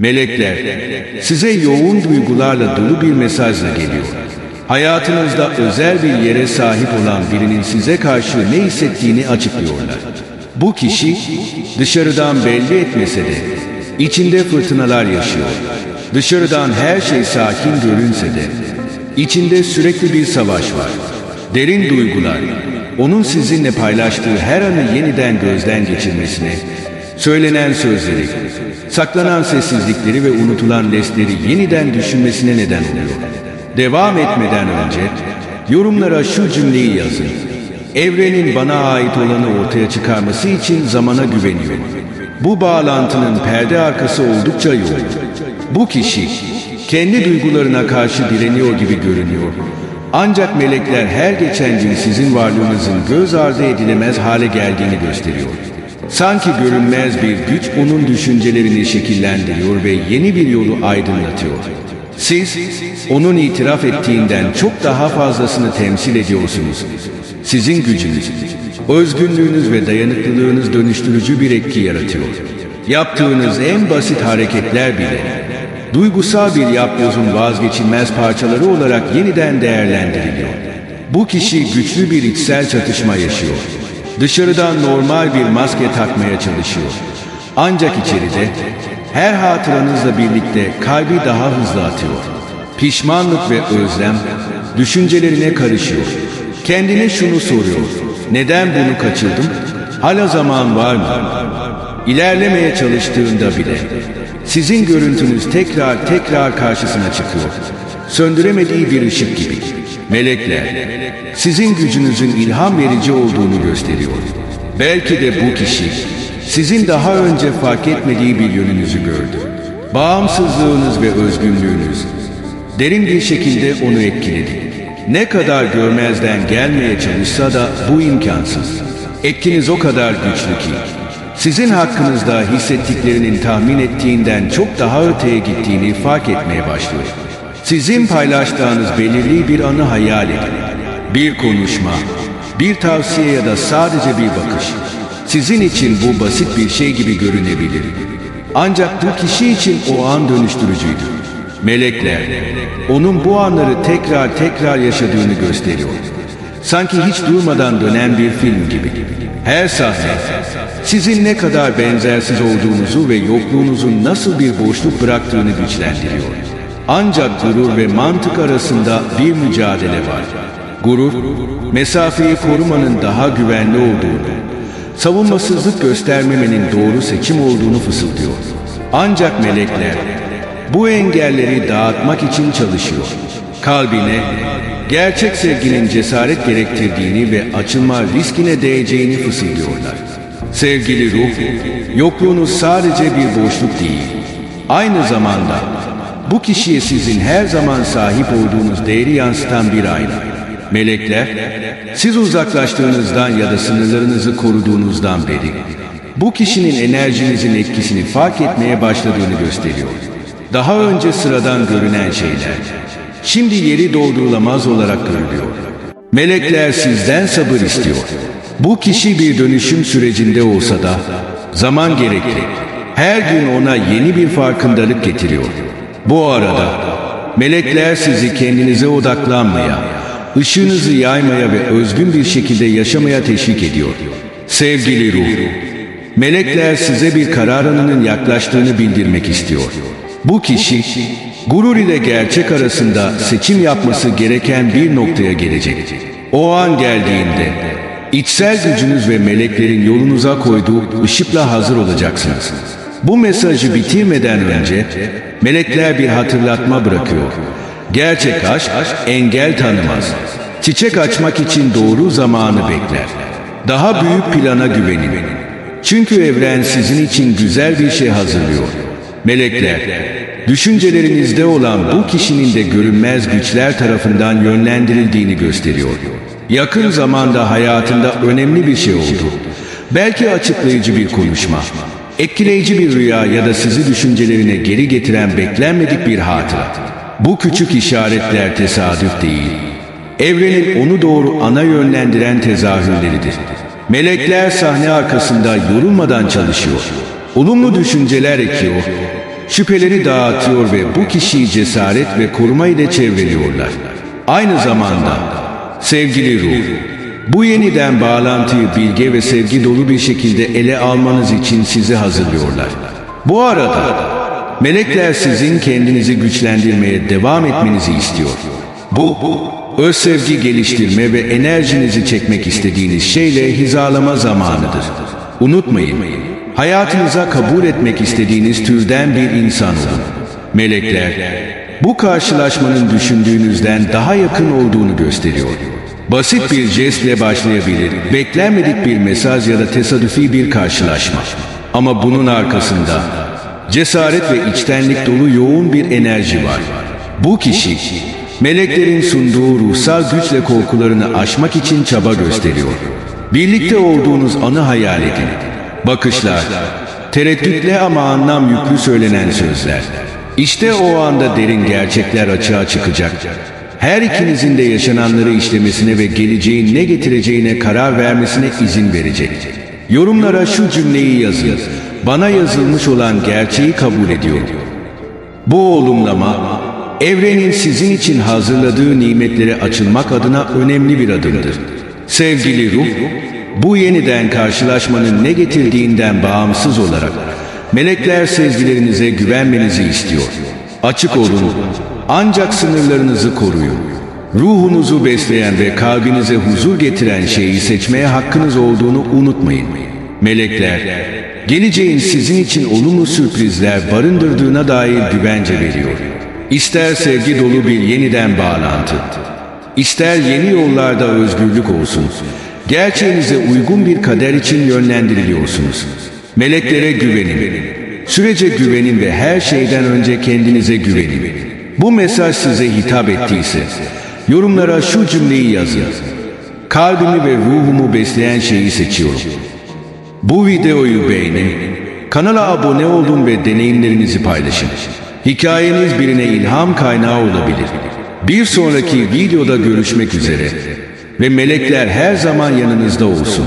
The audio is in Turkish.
Melekler size yoğun duygularla dolu bir mesajla geliyor. Hayatınızda özel bir yere sahip olan birinin size karşı ne hissettiğini açıklıyorlar. Bu kişi dışarıdan belli etmese de içinde fırtınalar yaşıyor. Dışarıdan her şey sakin görünse de içinde sürekli bir savaş var. Derin duygular onun sizinle paylaştığı her anı yeniden gözden geçirmesine, söylenen sözleri, saklanan sessizlikleri ve unutulan lesleri yeniden düşünmesine neden oluyor. Devam etmeden önce yorumlara şu cümleyi yazın. Evrenin bana ait olanı ortaya çıkarması için zamana güveniyorum. Bu bağlantının perde arkası oldukça yoğun. Bu kişi kendi duygularına karşı direniyor gibi görünüyor. Ancak melekler her geçen gün sizin varlığınızın göz ardı edilemez hale geldiğini gösteriyor. Sanki görünmez bir güç onun düşüncelerini şekillendiriyor ve yeni bir yolu aydınlatıyor. Siz onun itiraf ettiğinden çok daha fazlasını temsil ediyorsunuz. Sizin gücünüz, özgünlüğünüz ve dayanıklılığınız dönüştürücü bir etki yaratıyor. Yaptığınız en basit hareketler bile duygusal bir yapbozun vazgeçilmez parçaları olarak yeniden değerlendiriliyor. Bu kişi güçlü bir içsel çatışma yaşıyor. Dışarıdan normal bir maske takmaya çalışıyor. Ancak içeride her hatıranızla birlikte kalbi daha hızlı atıyor. Pişmanlık ve özlem düşüncelerine karışıyor. Kendine şunu soruyor. Neden bunu kaçırdım? Hala zaman var mı? İlerlemeye çalıştığında bile sizin görüntünüz tekrar tekrar karşısına çıkıyor. Söndüremediği bir ışık gibi. Melekler sizin gücünüzün ilham verici olduğunu gösteriyor. Belki de bu kişi sizin daha önce fark etmediği bir yönünüzü gördü. Bağımsızlığınız ve özgünlüğünüz derin bir şekilde onu etkiledi. Ne kadar görmezden gelmeye çalışsa da bu imkansız. Etkiniz o kadar güçlü ki sizin hakkınızda hissettiklerinin tahmin ettiğinden çok daha öteye gittiğini fark etmeye başlıyor. Sizin paylaştığınız belirli bir anı hayal edin. Bir konuşma, bir tavsiye ya da sadece bir bakış. Sizin için bu basit bir şey gibi görünebilir. Ancak bu kişi için o an dönüştürücüydü. Melekler, onun bu anları tekrar tekrar yaşadığını gösteriyor. Sanki hiç durmadan dönen bir film gibi. Her sahne sizin ne kadar benzersiz olduğunuzu ve yokluğunuzun nasıl bir boşluk bıraktığını güçlendiriyor. Ancak gurur ve mantık arasında bir mücadele var. Gurur, mesafeyi korumanın daha güvenli olduğunu, savunmasızlık göstermemenin doğru seçim olduğunu fısıldıyor. Ancak melekler bu engelleri dağıtmak için çalışıyor. Kalbine gerçek sevginin cesaret gerektirdiğini ve açılma riskine değeceğini fısıldıyorlar. Sevgili ruh, yokluğunuz sadece bir boşluk değil. Aynı zamanda bu kişiye sizin her zaman sahip olduğunuz değeri yansıtan bir ayna. Melekler, siz uzaklaştığınızdan ya da sınırlarınızı koruduğunuzdan beri bu kişinin enerjinizin etkisini fark etmeye başladığını gösteriyor. Daha önce sıradan görünen şeyler, şimdi yeri doldurulamaz olarak görülüyor. Melekler sizden sabır istiyor. Bu kişi bir dönüşüm sürecinde olsa da zaman gerekli. Her gün ona yeni bir farkındalık getiriyor. Bu arada melekler sizi kendinize odaklanmaya, ışığınızı yaymaya ve özgün bir şekilde yaşamaya teşvik ediyor. Sevgili ruh, melekler size bir karar anının yaklaştığını bildirmek istiyor. Bu kişi gurur ile gerçek arasında seçim yapması gereken bir noktaya gelecek. O an geldiğinde içsel gücünüz ve meleklerin yolunuza koyduğu ışıkla hazır olacaksınız. Bu mesajı bitirmeden önce melekler bir hatırlatma bırakıyor. Gerçek aşk engel tanımaz. Çiçek açmak için doğru zamanı bekler. Daha büyük plana güvenin. Çünkü evren sizin için güzel bir şey hazırlıyor. Melekler, düşüncelerinizde olan bu kişinin de görünmez güçler tarafından yönlendirildiğini gösteriyor. Yakın zamanda hayatında önemli bir şey oldu. Belki açıklayıcı bir konuşma, etkileyici bir rüya ya da sizi düşüncelerine geri getiren beklenmedik bir hatıra. Bu küçük işaretler tesadüf değil. Evrenin onu doğru ana yönlendiren tezahürleridir. Melekler sahne arkasında yorulmadan çalışıyor. Olumlu düşünceler ekiyor. Şüpheleri dağıtıyor ve bu kişiyi cesaret ve koruma ile çevreliyorlar. Aynı zamanda sevgili ruh, bu yeniden bağlantıyı bilge ve sevgi dolu bir şekilde ele almanız için sizi hazırlıyorlar. Bu arada melekler sizin kendinizi güçlendirmeye devam etmenizi istiyor. Bu, öz sevgi geliştirme ve enerjinizi çekmek istediğiniz şeyle hizalama zamanıdır. Unutmayın, hayatınıza kabul etmek istediğiniz türden bir insan. Melekler, bu karşılaşmanın düşündüğünüzden daha yakın olduğunu gösteriyor. Basit bir jestle başlayabilir, beklenmedik bir mesaj ya da tesadüfi bir karşılaşma. Ama bunun arkasında cesaret ve içtenlik dolu yoğun bir enerji var. Bu kişi, meleklerin sunduğu ruhsal güçle korkularını aşmak için çaba gösteriyor. Birlikte olduğunuz anı hayal edin. Bakışlar, tereddütle ama anlam yüklü söylenen sözler. İşte o anda derin gerçekler açığa çıkacak. Her ikinizin de yaşananları işlemesine ve geleceğin ne getireceğine karar vermesine izin verecek. Yorumlara şu cümleyi yazın. Bana yazılmış olan gerçeği kabul ediyorum. Bu olumlama, evrenin sizin için hazırladığı nimetlere açılmak adına önemli bir adımdır. Sevgili ruh, bu yeniden karşılaşmanın ne getirdiğinden bağımsız olarak melekler sezgilerinize güvenmenizi istiyor. Açık olun, ancak sınırlarınızı koruyun. Ruhunuzu besleyen ve kalbinize huzur getiren şeyi seçmeye hakkınız olduğunu unutmayın. Melekler, geleceğin sizin için olumlu sürprizler barındırdığına dair güvence veriyor. İster sevgi dolu bir yeniden bağlantı, ister yeni yollarda özgürlük olsun, gerçeğinize uygun bir kader için yönlendiriliyorsunuz. Meleklere güvenin, sürece güvenin ve her şeyden önce kendinize güvenin. Bu mesaj size hitap ettiyse, yorumlara şu cümleyi yazın. Kalbimi ve ruhumu besleyen şeyi seçiyorum. Bu videoyu beğenin, kanala abone olun ve deneyimlerinizi paylaşın. Hikayeniz birine ilham kaynağı olabilir. Bir sonraki videoda görüşmek üzere ve melekler her zaman yanınızda olsun.